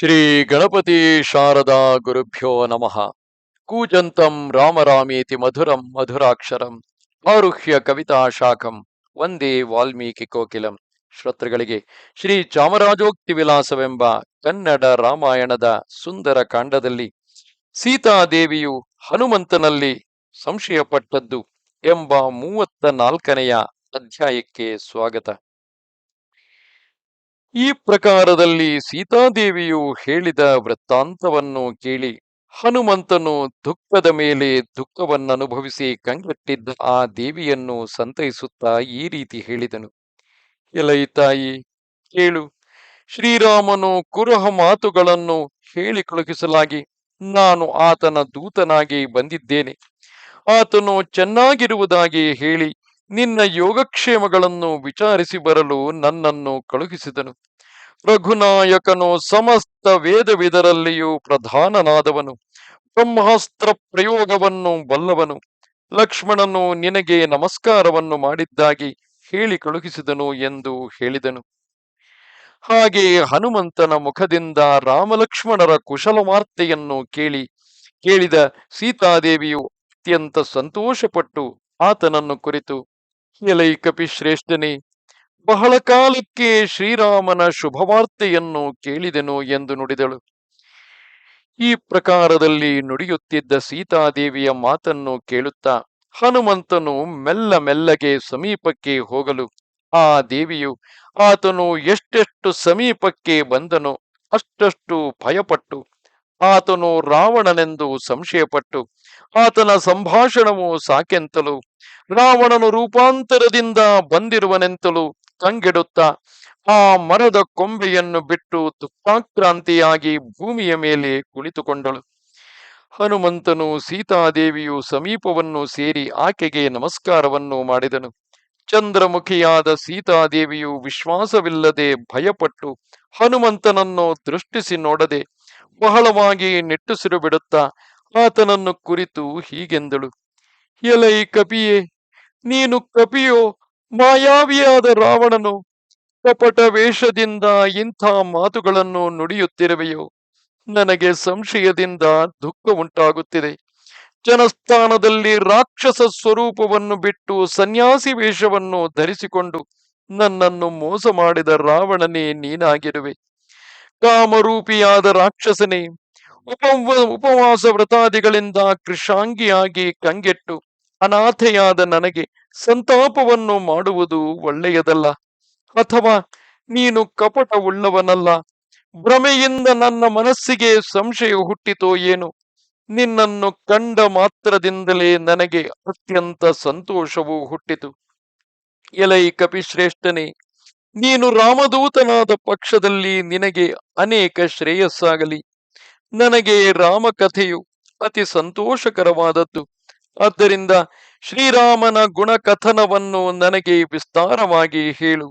ಶ್ರೀ ಗಣಪತಿ ಶಾರದಾ ಗುರುಭ್ಯೋ ನಮಃ. ಕೂಜಂತಂ ರಾಮರಾಮೇತಿ ಮಧುರಂ ಮಧುರಾಕ್ಷರಂ ಆರುಹ್ಯ ಕವಿತಾ ಶಾಖಂ ವಂದೇ ವಾಲ್ಮೀಕಿ ಕೋಕಿಲಂ. ಶ್ರೋತೃಗಳಿಗೆ ಶ್ರೀ ಚಾಮರಾಜೋಕ್ತಿ ವಿಲಾಸವೆಂಬ ಕನ್ನಡ ರಾಮಾಯಣದ ಸುಂದರ ಕಾಂಡದಲ್ಲಿ ಸೀತಾದೇವಿಯು ಹನುಮಂತನಲ್ಲಿ ಸಂಶಯಪಟ್ಟದ್ದು ಎಂಬ ಮೂವತ್ತ ನಾಲ್ಕನೆಯ ಅಧ್ಯಾಯಕ್ಕೆ ಸ್ವಾಗತ. ಈ ಪ್ರಕಾರದಲ್ಲಿ ಸೀತಾದೇವಿಯು ಹೇಳಿದ ವೃತ್ತಾಂತವನ್ನು ಕೇಳಿ ಹನುಮಂತನು ದುಃಖದ ಮೇಲೆ ದುಃಖವನ್ನನುಭವಿಸಿ ಕಂಗೆಟ್ಟಿದ್ದ ಆ ದೇವಿಯನ್ನು ಸಂತೈಸುತ್ತಾ ಈ ರೀತಿ ಹೇಳಿದನು. ಎಲೈ ತಾಯಿ, ಕೇಳು. ಶ್ರೀರಾಮನು ಕುರಹ ಮಾತುಗಳನ್ನು ಹೇಳಿ ಕಳುಹಿಸಲಾಗಿ ನಾನು ಆತನ ದೂತನಾಗಿ ಬಂದಿದ್ದೇನೆ. ಆತನು ಚೆನ್ನಾಗಿರುವುದಾಗಿ ಹೇಳಿ ನಿನ್ನ ಯೋಗಕ್ಷೇಮಗಳನ್ನು ವಿಚಾರಿಸಿ ಬರಲು ನನ್ನನ್ನು ಕಳುಹಿಸಿದನು. ರಘುನಾಯಕನು ಸಮಸ್ತ ವೇದವಿದರಲ್ಲಿಯೂ ಪ್ರಧಾನನಾದವನು. ಬ್ರಹ್ಮಾಸ್ತ್ರ ಪ್ರಯೋಗವನ್ನು ಬಲ್ಲವನು. ಲಕ್ಷ್ಮಣನು ನಿನಗೆ ನಮಸ್ಕಾರವನ್ನು ಮಾಡಿದ್ದಾಗಿ ಹೇಳಿ ಕಳುಹಿಸಿದನು ಎಂದು ಹೇಳಿದನು. ಹಾಗೆ ಹನುಮಂತನ ಮುಖದಿಂದ ರಾಮಲಕ್ಷ್ಮಣರ ಕುಶಲವಾರ್ತೆಯನ್ನು ಕೇಳಿ, ಕೇಳಿದ ಸೀತಾದೇವಿಯು ಅತ್ಯಂತ ಸಂತೋಷಪಟ್ಟು ಆತನನ್ನು ಕುರಿತು ಎಲೈ ಕಪಿಶ್ರೇಷ್ಠನೇ ಬಹಳ ಕಾಲಕ್ಕೆ ಶ್ರೀರಾಮನ ಶುಭವಾರ್ತೆಯನ್ನು ಕೇಳಿದೆನು ಎಂದು ನುಡಿದಳು. ಈ ಪ್ರಕಾರದಲ್ಲಿ ನುಡಿಯುತ್ತಿದ್ದ ಸೀತಾದೇವಿಯ ಮಾತನ್ನು ಕೇಳುತ್ತಾ ಹನುಮಂತನು ಮೆಲ್ಲ ಮೆಲ್ಲಗೆ ಸಮೀಪಕ್ಕೆ ಹೋಗಲು, ಆ ದೇವಿಯು ಆತನು ಎಷ್ಟೆಷ್ಟು ಸಮೀಪಕ್ಕೆ ಬಂದನು ಅಷ್ಟಷ್ಟು ಭಯಪಟ್ಟು ಆತನು ರಾವಣನೆಂದು ಸಂಶಯಪಟ್ಟು ಆತನ ಸಂಭಾಷಣವು ಸಾಕೆಂತಲೂ, ರಾವಣನು ರೂಪಾಂತರದಿಂದ ಬಂದಿರುವನೆಂತಲೂ ಕಂಗೆಡುತ್ತ, ಆ ಮರದ ಕೊಂಬೆಯನ್ನು ಬಿಟ್ಟು ತುಪ್ಪಾಕ್ರಾಂತಿಯಾಗಿ ಭೂಮಿಯ ಮೇಲೆ ಕುಳಿತುಕೊಂಡಳು. ಹನುಮಂತನು ಸೀತಾದೇವಿಯು ಸಮೀಪವನ್ನು ಸೇರಿ ಆಕೆಗೆ ನಮಸ್ಕಾರವನ್ನು ಮಾಡಿದನು. ಚಂದ್ರಮುಖಿಯಾದ ಸೀತಾದೇವಿಯು ವಿಶ್ವಾಸವಿಲ್ಲದೆ ಭಯಪಟ್ಟು ಹನುಮಂತನನ್ನು ದೃಷ್ಟಿಸಿ ನೋಡದೆ ಬಹಳವಾಗಿ ನೆಟ್ಟುಸಿರು ಬಿಡುತ್ತಾ ಆತನನ್ನು ಕುರಿತು ಹೀಗೆಂದಳು, ಎಲೈ ಕಪಿಯೇ, ನೀನು ಕಪಿಯೋ ಮಾಯಾವಿಯಾದ ರಾವಣನು, ಕಪಟ ವೇಷದಿಂದ ಇಂಥ ಮಾತುಗಳನ್ನು ನುಡಿಯುತ್ತಿರುವೆಯೋ? ನನಗೆ ಸಂಶಯದಿಂದ ದುಃಖ ಉಂಟಾಗುತ್ತಿದೆ ಜನಸ್ಥಾನದಲ್ಲಿ ರಾಕ್ಷಸ ಸ್ವರೂಪವನ್ನು ಬಿಟ್ಟು ಸನ್ಯಾಸಿ ವೇಷವನ್ನು ಧರಿಸಿಕೊಂಡು ನನ್ನನ್ನು ಮೋಸ ಮಾಡಿದ ರಾವಣನೇ ನೀನಾಗಿರುವೆ. ಕಾಮರೂಪಿಯಾದ ರಾಕ್ಷಸನೇ ಉಪ ಉಪವಾಸ ವ್ರತಾದಿಗಳಿಂದ ಕೃಷಾಂಗಿಯಾಗಿ ಕಂಗೆಟ್ಟು ಅನಾಥೆಯಾದ ನನಗೆ ಸಂತಾಪವನ್ನು ಮಾಡುವುದು ಒಳ್ಳೆಯದಲ್ಲ. ಅಥವಾ ನೀನು ಕಪಟವುಳ್ಳವನಲ್ಲ. ಭ್ರಮೆಯಿಂದ ನನ್ನ ಮನಸ್ಸಿಗೆ ಸಂಶಯ ಹುಟ್ಟಿತೋ ಏನು. ನಿನ್ನನ್ನು ಕಂಡ ಮಾತ್ರದಿಂದಲೇ ನನಗೆ ಅತ್ಯಂತ ಸಂತೋಷವೂ ಹುಟ್ಟಿತು. ಎಲೈ ಕಪಿಶ್ರೇಷ್ಠನೇ ನೀನು ರಾಮದೂತನಾದ ಪಕ್ಷದಲ್ಲಿ ನಿನಗೆ ಅನೇಕ ಶ್ರೇಯಸ್ಸಾಗಲಿ. ನನಗೆ ರಾಮಕಥೆಯು ಅತಿ ಸಂತೋಷಕರವಾದದ್ದು. ಆದ್ದರಿಂದ ಶ್ರೀರಾಮನ ಗುಣಕಥನವನ್ನು ನನಗೆ ವಿಸ್ತಾರವಾಗಿ ಹೇಳು.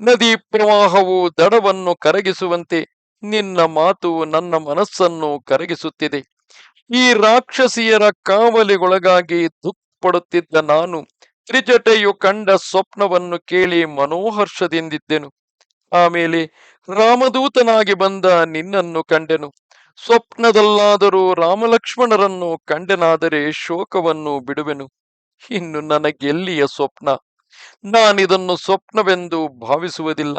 ನದಿ ಪ್ರವಾಹವು ದಡವನ್ನು ಕರಗಿಸುವಂತೆ ನಿನ್ನ ಮಾತು ನನ್ನ ಮನಸ್ಸನ್ನು ಕರಗಿಸುತ್ತಿದೆ. ಈ ರಾಕ್ಷಸಿಯರ ಕಾವಲಿಗೊಳಗಾಗಿ ದುಃಖಪಡುತ್ತಿದ್ದ ನಾನು ತ್ರಿಜಟೆಯು ಕಂಡ ಸ್ವಪ್ನವನ್ನು ಕೇಳಿ ಮನೋಹರ್ಷದಿಂದಿದ್ದೆನು. ಆಮೇಲೆ ರಾಮದೂತನಾಗಿ ಬಂದ ನಿನ್ನನ್ನು ಕಂಡೆನು. ಸ್ವಪ್ನದಲ್ಲಾದರೂ ರಾಮಲಕ್ಷ್ಮಣರನ್ನು ಕಂಡೆನಾದರೆ ಶೋಕವನ್ನು ಬಿಡುವೆನು. ಇನ್ನು ನನಗೆಲ್ಲಿಯ ಸ್ವಪ್ನ? ನಾನಿದನ್ನು ಸ್ವಪ್ನವೆಂದು ಭಾವಿಸುವುದಿಲ್ಲ.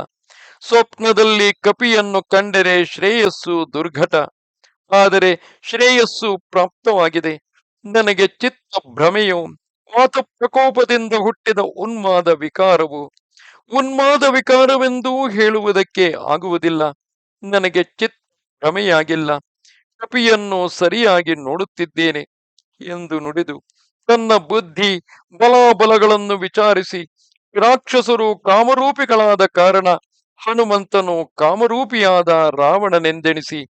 ಸ್ವಪ್ನದಲ್ಲಿ ಕಪಿಯನ್ನು ಕಂಡರೆ ಶ್ರೇಯಸ್ಸು ದುರ್ಘಟ. ಆದರೆ ಶ್ರೇಯಸ್ಸು ಪ್ರಾಪ್ತವಾಗಿದೆ. ನನಗೆ ಚಿತ್ತ ಭ್ರಮೆಯು ಮಾತ ಪ್ರಕೋಪದಿಂದ ಹುಟ್ಟಿದ ಉನ್ಮಾದ ವಿಕಾರವು, ಉನ್ಮಾದ ವಿಕಾರವೆಂದೂ ಹೇಳುವುದಕ್ಕೆ ಆಗುವುದಿಲ್ಲ. ನನಗೆ ಚಿತ್ ಭ್ರಮೆಯಾಗಿಲ್ಲ. ಕಪಿಯನ್ನು ಸರಿಯಾಗಿ ನೋಡುತ್ತಿದ್ದೇನೆ ಎಂದು ನುಡಿದು ತನ್ನ ಬುದ್ಧಿ ಬಲಾಬಲಗಳನ್ನು ವಿಚಾರಿಸಿ, ರಾಕ್ಷಸರು ಕಾಮರೂಪಿಗಳಾದ ಕಾರಣ ಹನುಮಂತನು ಕಾಮರೂಪಿಯಾದ ರಾವಣನೆಂದೆಣಿಸಿ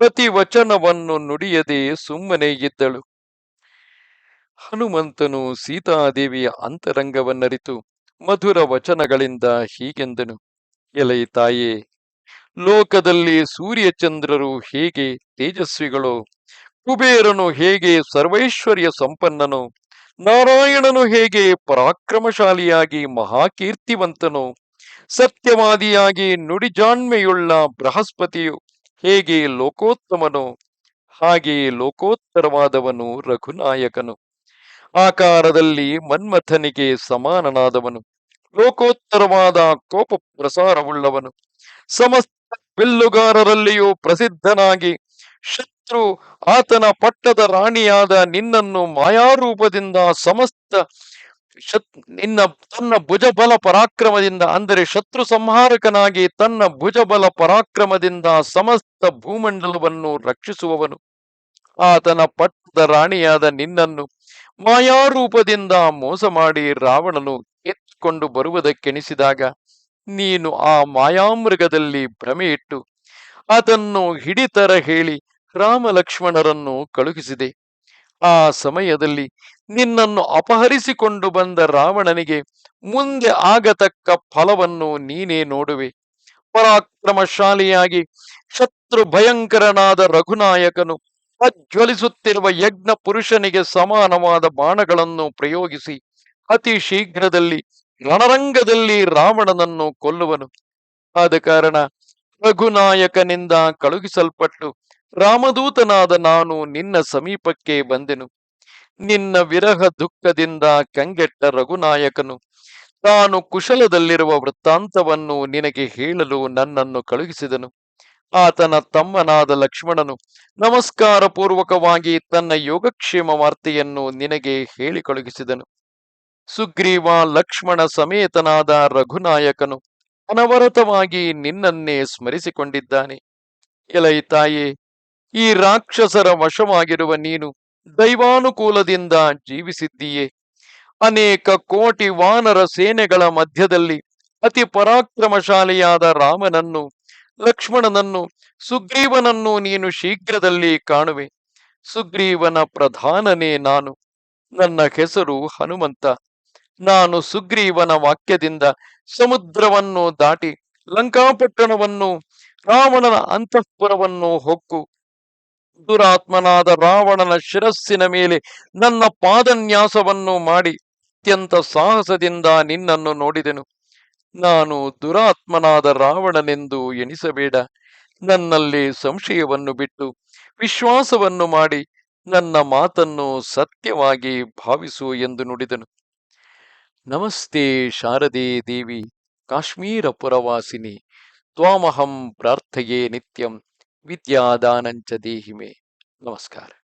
ಪ್ರತಿ ವಚನವನ್ನು ನುಡಿಯದೆ ಸುಮ್ಮನೆ ಇದ್ದಳು. ಹನುಮಂತನು ಸೀತಾದೇವಿಯ ಅಂತರಂಗವನ್ನರಿತು ಮಧುರ ವಚನಗಳಿಂದ ಹೀಗೆಂದನು. ಎಲೈ ತಾಯೇ, ಲೋಕದಲ್ಲಿ ಸೂರ್ಯಚಂದ್ರರು ಹೇಗೆ ತೇಜಸ್ವಿಗಳು, ಕುಬೇರನು ಹೇಗೆ ಸರ್ವೈಶ್ವರ್ಯ ಸಂಪನ್ನನು, ನಾರಾಯಣನು ಹೇಗೆ ಪರಾಕ್ರಮಶಾಲಿಯಾಗಿ ಮಹಾಕೀರ್ತಿವಂತನು, ಸತ್ಯವಾದಿಯಾಗಿ ನುಡಿಜಾಣ್ಮೆಯುಳ್ಳ ಬೃಹಸ್ಪತಿಯು ಹೇಗೆ ಲೋಕೋತ್ತಮನು, ಹಾಗೆಯೇ ಲೋಕೋತ್ತರವಾದವನು ರಘುನಾಯಕನು. ಆಕಾರದಲ್ಲಿ ಮನ್ಮಥನಿಗೆ ಸಮಾನನಾದವನು. ಲೋಕೋತ್ತರವಾದ ಕೋಪ ಪ್ರಸಾರವುಳ್ಳವನು. ಸಮಸ್ತ ಬಿಲ್ಲುಗಾರರಲ್ಲಿಯೂ ಪ್ರಸಿದ್ಧನಾಗಿ, ಶತ್ರು ಆತನ ಪಟ್ಟದ ರಾಣಿಯಾದ ನಿನ್ನನ್ನು ಮಾಯಾರೂಪದಿಂದ ಸಮಸ್ತ ಶತ್, ನಿನ್ನ, ತನ್ನ ಭುಜಬಲ ಪರಾಕ್ರಮದಿಂದ, ಅಂದರೆ ಶತ್ರು ಸಂಹಾರಕನಾಗಿ ತನ್ನ ಭುಜಬಲ ಪರಾಕ್ರಮದಿಂದ ಸಮಸ್ತ ಭೂಮಂಡಲವನ್ನು ರಕ್ಷಿಸುವವನು. ಆತನ ಪಟ್ಟದ ರಾಣಿಯಾದ ನಿನ್ನನ್ನು ಮಾಯಾರೂಪದಿಂದ ಮೋಸ ಮಾಡಿ ರಾವಣನು ಎತ್ತಿಕೊಂಡು ಬರುವುದಕ್ಕೆಣಿಸಿದಾಗ ನೀನು ಆ ಮಾಯಾಮೃಗದಲ್ಲಿ ಭ್ರಮೆಯಿಟ್ಟು ಅದನ್ನು ಹಿಡಿತರ ಹೇಳಿ ರಾಮ ಲಕ್ಷ್ಮಣರನ್ನು ಕಳುಹಿಸಿದೆ. ಆ ಸಮಯದಲ್ಲಿ ನಿನ್ನನ್ನು ಅಪಹರಿಸಿಕೊಂಡು ಬಂದ ರಾವಣನಿಗೆ ಮುಂದೆ ಆಗತಕ್ಕ ಫಲವನ್ನು ನೀನೇ ನೋಡುವೆ. ಪರಾಕ್ರಮಶಾಲಿಯಾಗಿ ಶತ್ರು ಭಯಂಕರನಾದ ರಘುನಾಯಕನು ಪ್ರಜ್ವಲಿಸುತ್ತಿರುವ ಯಜ್ಞ ಪುರುಷನಿಗೆ ಸಮಾನವಾದ ಬಾಣಗಳನ್ನು ಪ್ರಯೋಗಿಸಿ ಅತಿ ಶೀಘ್ರದಲ್ಲಿ ರಣರಂಗದಲ್ಲಿ ರಾವಣನನ್ನು ಕೊಲ್ಲುವನು. ಆದ ಕಾರಣ ರಘುನಾಯಕನಿಂದ ಕಳುಹಿಸಲ್ಪಟ್ಟು ರಾಮದೂತನಾದ ನಾನು ನಿನ್ನ ಸಮೀಪಕ್ಕೆ ಬಂದೆನು. ನಿನ್ನ ವಿರಹ ದುಃಖದಿಂದ ಕಂಗೆಟ್ಟ ರಘುನಾಯಕನು ತಾನು ಕುಶಲದಲ್ಲಿರುವ ವೃತ್ತಾಂತವನ್ನು ನಿನಗೆ ಹೇಳಲು ನನ್ನನ್ನು ಕಳುಹಿಸಿದನು. ಆತನ ತಮ್ಮನಾದ ಲಕ್ಷ್ಮಣನು ನಮಸ್ಕಾರ ಪೂರ್ವಕವಾಗಿ ತನ್ನ ಯೋಗಕ್ಷೇಮ ವಾರ್ತೆಯನ್ನು ನಿನಗೆ ಹೇಳಿ ಕಳುಹಿಸಿದನು. ಸುಗ್ರೀವ ಲಕ್ಷ್ಮಣ ಸಮೇತನಾದ ರಘುನಾಯಕನು ಅನವರತವಾಗಿ ನಿನ್ನನ್ನೇ ಸ್ಮರಿಸಿಕೊಂಡಿದ್ದಾನೆ. ಎಲೈ ತಾಯೇ, ಈ ರಾಕ್ಷಸರ ವಶವಾಗಿರುವ ನೀನು ದೈವಾನುಕೂಲದಿಂದ ಜೀವಿಸಿದ್ದೀಯೇ. ಅನೇಕ ಕೋಟಿ ವಾನರ ಸೇನೆಗಳ ಮಧ್ಯದಲ್ಲಿ ಅತಿ ಪರಾಕ್ರಮಶಾಲಿಯಾದ ರಾಮನನ್ನು ಲಕ್ಷ್ಮಣನನ್ನು, ಸುಗ್ರೀವನನ್ನು ನೀನು ಶೀಘ್ರದಲ್ಲಿ ಕಾಣುವೆ. ಸುಗ್ರೀವನ ಪ್ರಧಾನನೇ ನಾನು. ನನ್ನ ಹೆಸರು ಹನುಮಂತ. ನಾನು ಸುಗ್ರೀವನ ವಾಕ್ಯದಿಂದ ಸಮುದ್ರವನ್ನು ದಾಟಿ ಲಂಕಾಪಟ್ಟಣವನ್ನು, ರಾವಣನ ಅಂತಃಪುರವನ್ನು ಹೊಕ್ಕು. ದುರಾತ್ಮನಾದ ರಾವಣನ ಶಿರಸ್ಸಿನ ಮೇಲೆ ನನ್ನ ಪಾದನ್ಯಾಸವನ್ನು ಮಾಡಿ ಅತ್ಯಂತ ಸಾಹಸದಿಂದ ನಿನ್ನನ್ನು ನೋಡಿದೆನು. ನಾನು ದುರಾತ್ಮನಾದ ರಾವಣನೆಂದು ಎಣಿಸಬೇಡ. ನನ್ನಲ್ಲಿ ಸಂಶಯವನ್ನು ಬಿಟ್ಟು ವಿಶ್ವಾಸವನ್ನು ಮಾಡಿ ನನ್ನ ಮಾತನ್ನು ಸತ್ಯವಾಗಿ ಭಾವಿಸು ಎಂದು ನುಡಿದನು. ನಮಸ್ತೆ ಶಾರದೆ ದೇವಿ, ಕಾಶ್ಮೀರ ಪುರವಾಸಿನಿ, ತ್ವಾಮಹಂ ಪ್ರಾರ್ಥೆಯೇ ನಿತ್ಯಂ, ವಿದ್ಯಾದಾನಂಚ ದೇಹಿಮೆ. ನಮಸ್ಕಾರ.